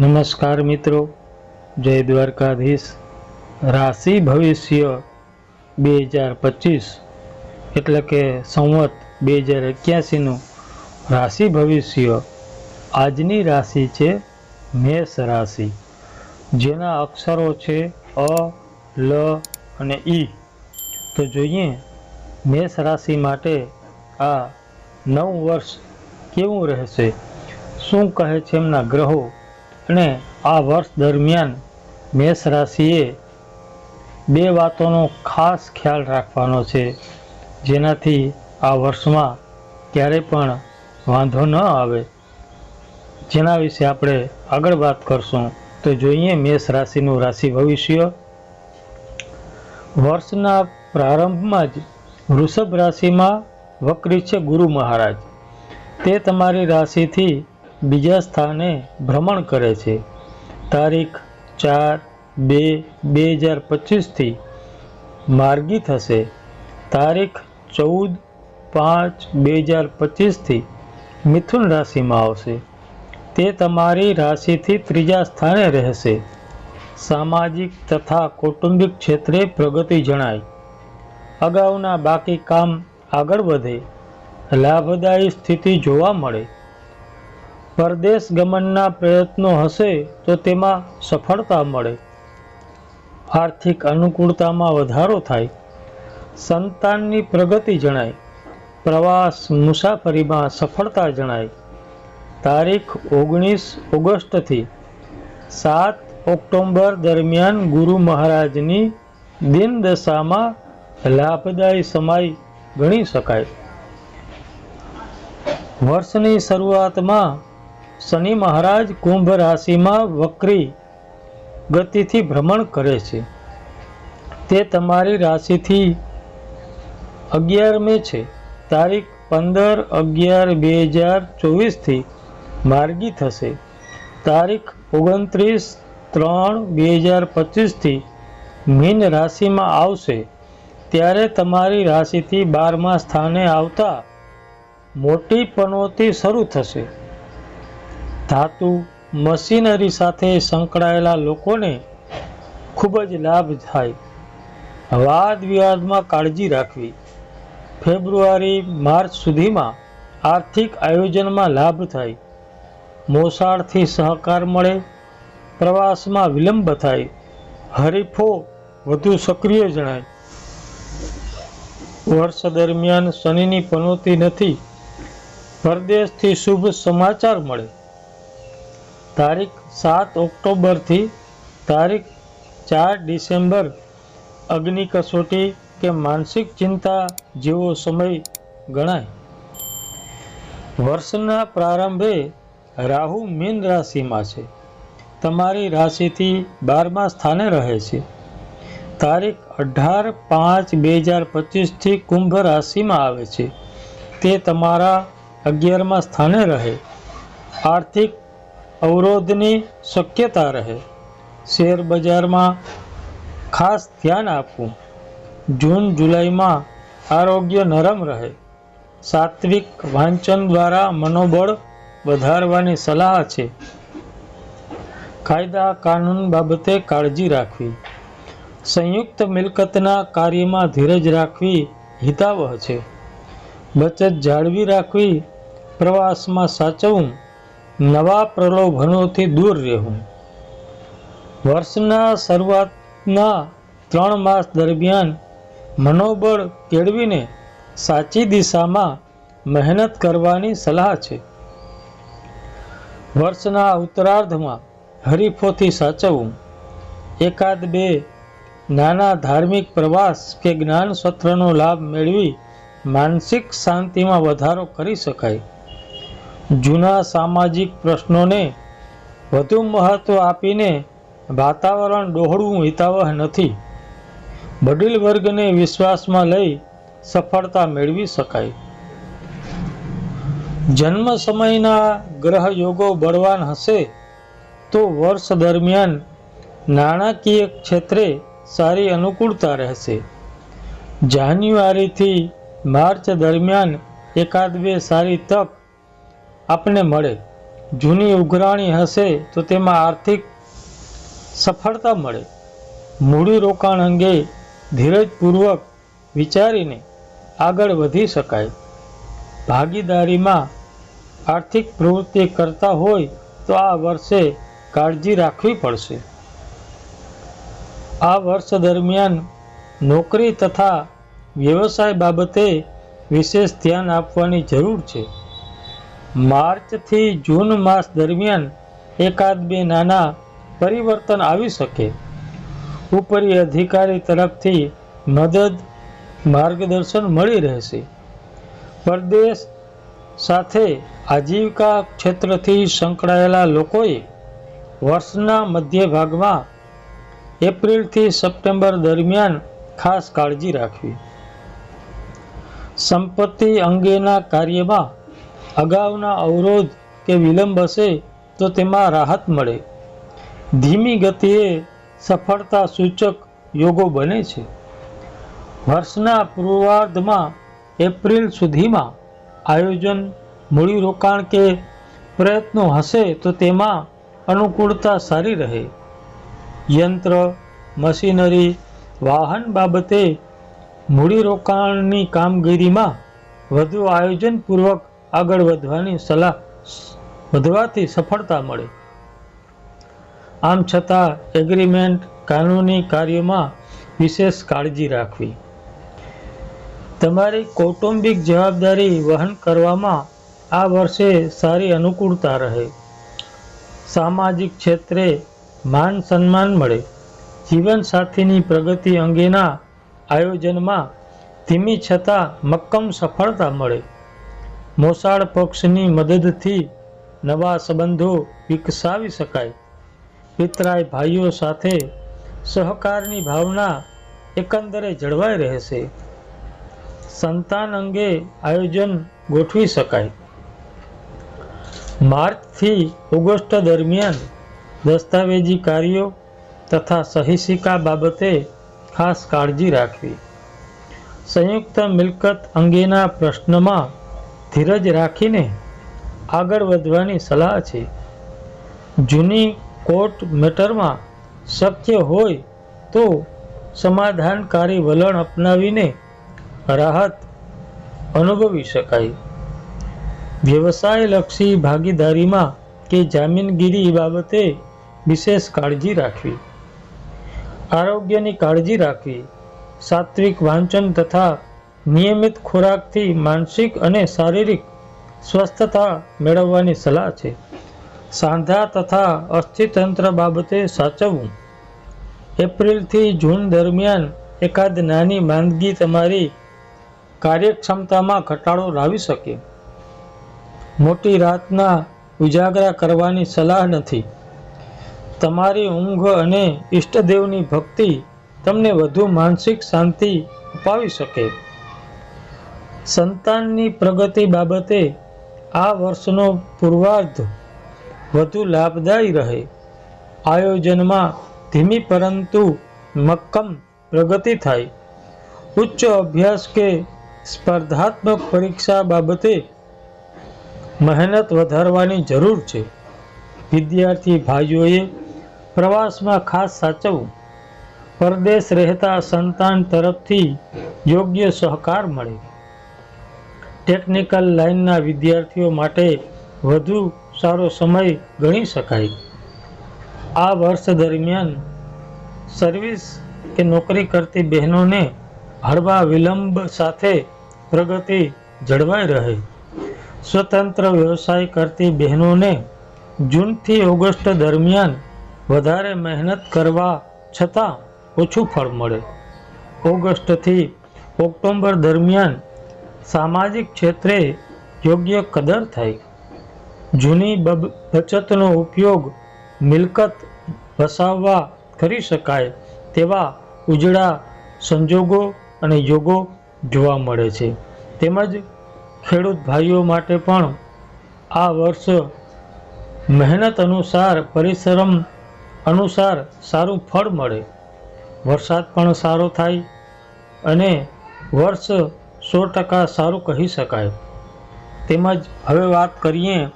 નમસ્કાર મિત્રો, જય દ્વારકાધીશ. રાશિ ભવિષ્ય બે હજાર પચીસ એટલે કે સંવત બે હજાર એક્યાસીનું રાશિ ભવિષ્ય આજની રાશિ છે મેષ રાશિ. જેના અક્ષરો છે અ, લ અને ઈ તો જોઈએ મેષ રાશિ માટે આ નવ વર્ષ કેવું રહેશે? શું કહે છે એમના ગ્રહો? અને આ વર્ષ દરમિયાન મેષ રાશિએ બે વાતોનો ખાસ ખ્યાલ રાખવાનો છે. જેનાથી આ વર્ષમાં ક્યારેય પણ વાંધો ન આવે. જેના વિશે આપણે આગળ વાત કરશું. તો જોઈએ મેષ રાશિનું રાશિ ભવિષ્ય. વર્ષના પ્રારંભમાં જ વૃષભ રાશિમાં વક્રી છે ગુરુ મહારાજ. તે તમારી રાશિથી બીજા સ્થાને ભ્રમણ કરે છે. તારીખ ચાર બે બે હજાર પચીસથી માર્ગી થશે. તારીખ ચૌદ પાંચ બે હજાર પચીસથી મિથુન રાશિમાં આવશે. તે તમારી રાશિથી ત્રીજા સ્થાને રહેશે. સામાજિક તથા કૌટુંબિક ક્ષેત્રે પ્રગતિ જણાય. અગાઉના બાકી કામ આગળ વધે. લાભદાયી સ્થિતિ જોવા મળે. પરદેશ ગમનના પ્રયત્નો હશે તો તેમાં સફળતા મળે. આર્થિક અનુકૂળતામાં વધારો થાય. સંતાનની પ્રગતિ જણાય. પ્રવાસ મુસાફરીમાં સફળતા જણાય. તારીખ ઓગણીસ ઓગસ્ટથી સાત ઓક્ટોબર દરમિયાન ગુરુ મહારાજની દિન દશામાં લાભદાયી સમય ગણી શકાય. વર્ષની શરૂઆતમાં શનિ મહારાજ કુંભ રાશિમાં વક્રી ગતિથી ભ્રમણ કરે છે. તે તમારી રાશિથી અગિયારમે છે. તારીખ પંદર અગિયાર બે હજાર ચોવીસથી માર્ગી થશે. તારીખ ઓગણત્રીસ ત્રણ બે હજાર પચીસથી મીન રાશિમાં આવશે. ત્યારે તમારી રાશિથી બારમા સ્થાને આવતા મોટી પનોતી શરૂ થશે. ધાતુ, મશીનરી સાથે સંકળાયેલા લોકોને ખૂબ જ લાભ થાય. વાદ વિવાદમાં કાળજી રાખવી. ફેબ્રુઆરી, માર્ચ સુધીમાં આર્થિક આયોજનમાં લાભ થાય. મોસાળથી સહકાર મળે. પ્રવાસમાં વિલંબ થાય. હરીફો વધુ સક્રિય જણાય. વર્ષ દરમિયાન શનિની પનોતી નથી. પરદેશથી શુભ સમાચાર મળે. તારીખ સાત ઓક્ટોબરથી તારીખ ચાર ડિસેમ્બર. અગ્નિ કસોટી કે માનસિક ચિંતા જેવો સમય ગણાય. વર્ષના પ્રારંભે રાહુ મીન રાશિમાં છે. તમારી રાશિથી બારમા સ્થાને રહે છે. તારીખ અઢાર પાંચ બે હજાર પચીસથી કુંભ રાશિમાં આવે છે. તે તમારા અગિયારમા સ્થાને રહે. આર્થિક અવરોધની શક્યતા રહે. શેર બજારમાં ખાસ ધ્યાન આપવું. જૂન, જુલાઈમાં આરોગ્ય નરમ રહે. સાત્વિક વાંચન દ્વારા મનોબળ વધારવાની સલાહ છે. કાયદા કાનૂન બાબતે કાળજી રાખવી. સંયુક્ત મિલકતના કાર્યમાં ધીરજ રાખવી હિતાવહ છે. બચત જાળવી રાખવી પ્રવાસમાં સાચવવું નવા પ્રલોભનોથી દૂર રહેવું. વર્ષના શરૂઆતના ત્રણ માસ દરમિયાન મનોબળ કેળવીને સાચી દિશામાં મહેનત કરવાની સલાહ છે. વર્ષના ઉત્તરાર્ધમાં હરીફોથી સાચવવું. એકાદ બે નાના ધાર્મિક પ્રવાસ કે જ્ઞાન સત્રનો લાભ મેળવી માનસિક શાંતિમાં વધારો કરી શકાય. જૂના સામાજિક પ્રશ્નોને વધુ મહત્વ આપીને વાતાવરણ ડહોળવું હિતાવહ નથી. વડીલ વર્ગને વિશ્વાસમાં લઈ સફળતા મેળવી શકાય. જન્મ સમયના ગ્રહ યોગો બળવાન હશે તો વર્ષ દરમિયાન નાણાકીય ક્ષેત્રે સારી અનુકૂળતા રહેશે. જાન્યુઆરીથી માર્ચ દરમિયાન એકાદ બે સારી તક આપને મળે. જૂની ઉઘરાણી હશે તો તેમાં આર્થિક સફળતા મળે. મૂડી રોકાણ અંગે ધીરજપૂર્વક વિચારીને આગળ વધી શકાય. ભાગીદારીમાં આર્થિક પ્રવૃત્તિ કરતા હોય તો આ વર્ષે કાળજી રાખવી પડશે. આ વર્ષ દરમિયાન નોકરી તથા વ્યવસાય બાબતે વિશેષ ધ્યાન આપવાની જરૂર છે. માર્ચથી જૂન માસ દરમિયાન એકાદ બે નાના પરિવર્તન આવી શકે. ઉપરી અધિકારી તરફથી મદદ, માર્ગદર્શન મળી રહેશે. પરદેશ સાથે આજીવિકા ક્ષેત્રથી સંકળાયેલા લોકોએ વર્ષના મધ્ય ભાગમાં એપ્રિલથી સપ્ટેમ્બર દરમિયાન ખાસ કાળજી રાખવી. સંપત્તિ અંગેના કાર્યમાં અગાઉના અવરોધ કે વિલંબ હશે તો તેમાં રાહત મળે. ધીમી ગતિએ સફળતા સૂચક યોગો બને છે. વર્ષના પૂર્વાર્ધમાં એપ્રિલ સુધીમાં આયોજન મૂડીરોકાણ કે પ્રયત્નો હશે તો તેમાં અનુકૂળતા સારી રહે. યંત્ર, મશીનરી, વાહન બાબતે મૂડીરોકાણની કામગીરીમાં વધુ આયોજનપૂર્વક આગળ વધવાની સલાહ વધવાથી સફળતા મળે. આમ છતાં એગ્રીમેન્ટ કાનૂની કાર્યોમાં વિશેષ કાળજી રાખવી. તમારી કૌટુંબિક જવાબદારી વહન કરવામાં આ વર્ષે સારી અનુકૂળતા રહે. સામાજિક ક્ષેત્રે માન સન્માન મળે. જીવનસાથીની પ્રગતિ અંગેના આયોજનમાં ધીમી છતાં મક્કમ સફળતા મળે. મોસાળ પક્ષની મદદથી નવા સંબંધો વિકસાવી શકાય. પિતરાય ભાઈઓ સાથે સહકારની ભાવના એકંદરે જળવાઈ રહેશે. સંતાન અંગે આયોજન ગોઠવી શકાય. માર્ચથી ઓગસ્ટ દરમિયાન દસ્તાવેજી કાર્યો તથા સહીસિકા બાબતે ખાસ કાળજી રાખવી. સંયુક્ત મિલકત અંગેના પ્રશ્નમાં ધીરજ રાખીને આગળ વધવાની સલાહ છે. જૂની કોર્ટ મેટરમાં શક્ય હોય તો સમાધાનકારી વલણ અપનાવીને રાહત અનુભવી શકાય. વ્યવસાયલક્ષી ભાગીદારીમાં કે જામીનગીરી બાબતે વિશેષ કાળજી રાખવી. આરોગ્યની કાળજી રાખવી. સાત્વિક વાંચન તથા નિયમિત ખોરાકથી માનસિક અને શારીરિક સ્વસ્થતા મેળવવાની સલાહ છે. સાંધા તથા અસ્થિતંત્ર બાબતે સાચવવું. એપ્રિલથી જૂન દરમિયાન એકાદ નાની માંદગી તમારી કાર્યક્ષમતામાં ઘટાડો લાવી શકે. મોટી રાતના ઉજાગરા કરવાની સલાહ નથી. તમારી ઊંઘ અને ઈષ્ટદેવની ભક્તિ તમને વધુ માનસિક શાંતિ અપાવી શકે. સંતાનની પ્રગતિ બાબતે આ વર્ષનો પૂર્વાર્ધ વધુ લાભદાયી રહે. આયોજનમાં ધીમી પરંતુ મક્કમ પ્રગતિ થાય. ઉચ્ચ અભ્યાસ કે સ્પર્ધાત્મક પરીક્ષા બાબતે મહેનત વધારવાની જરૂર છે. વિદ્યાર્થી ભાઈઓએ પ્રવાસમાં ખાસ સાચવવું. પરદેશ રહેતા સંતાન તરફથી યોગ્ય સહકાર મળે. ટેકનિકલ લાઇનના વિદ્યાર્થીઓ માટે વધુ સારો સમય ગણી શકાય. આ વર્ષ દરમિયાન સર્વિસ કે નોકરી કરતી બહેનોને હળવા વિલંબ સાથે પ્રગતિ જળવાઈ રહે. સ્વતંત્ર વ્યવસાય કરતી બહેનોને જૂનથી ઓગસ્ટ દરમિયાન વધારે મહેનત કરવા છતાં ઓછું ફળ મળે. ઓગસ્ટથી ઓક્ટોબર દરમિયાન સામાજિક ક્ષેત્રે યોગ્ય કદર થાય. જૂની બચતનો ઉપયોગ મિલકત વસાવવા કરી શકાય તેવા ઉજળા સંજોગો અને યોગો જોવા મળે છે. તેમજ ખેડૂત ભાઈઓ માટે પણ આ વર્ષ મહેનત અનુસાર, પરિશ્રમ અનુસાર સારું ફળ મળે. વરસાદ પણ સારો થાય અને વર્ષ સો ટકા સારું કહી શકાય. તેમજ હવે વાત કરીએ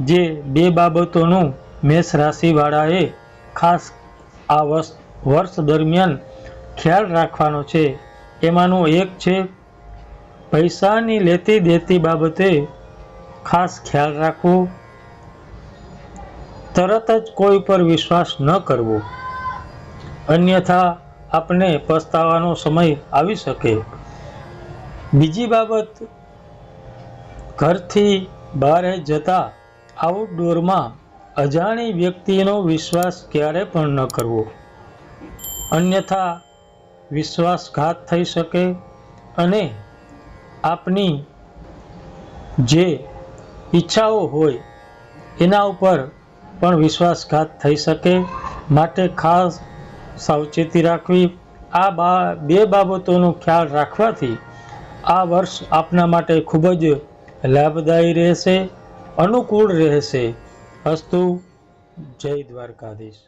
જે બે બાબતોનું મેષ રાશિવાળાએ ખાસ આ વર્ષ વર્ષ દરમિયાન ખ્યાલ રાખવાનો છે. એમાંનું એક છે, પૈસાની લેતી દેતી બાબતે ખાસ ખ્યાલ રાખવો. તરત જ કોઈ પર વિશ્વાસ ન કરવો. અન્યથા, આપને પસ્તાવાનો સમય આવી શકે. બીજી બાબત, ઘરથી બહાર જતા આઉટડોરમાં અજાણી વ્યક્તિનો વિશ્વાસ ક્યારે પણ ન કરવો. અન્યથા વિશ્વાસઘાત થઈ શકે અને આપની જે ઈચ્છાઓ હોય એના ઉપર પણ વિશ્વાસઘાત થઈ શકે. માટે ખાસ સાવચેતી રાખવી. આ બા, બે બાબતોનો ખ્યાલ રાખવાથી આ વર્ષ આપના માટે ખૂબ જ લાભદાયી રહેશે અનુકૂળ રહેશે. અસ્તુ જય દ્વારકાધીશ.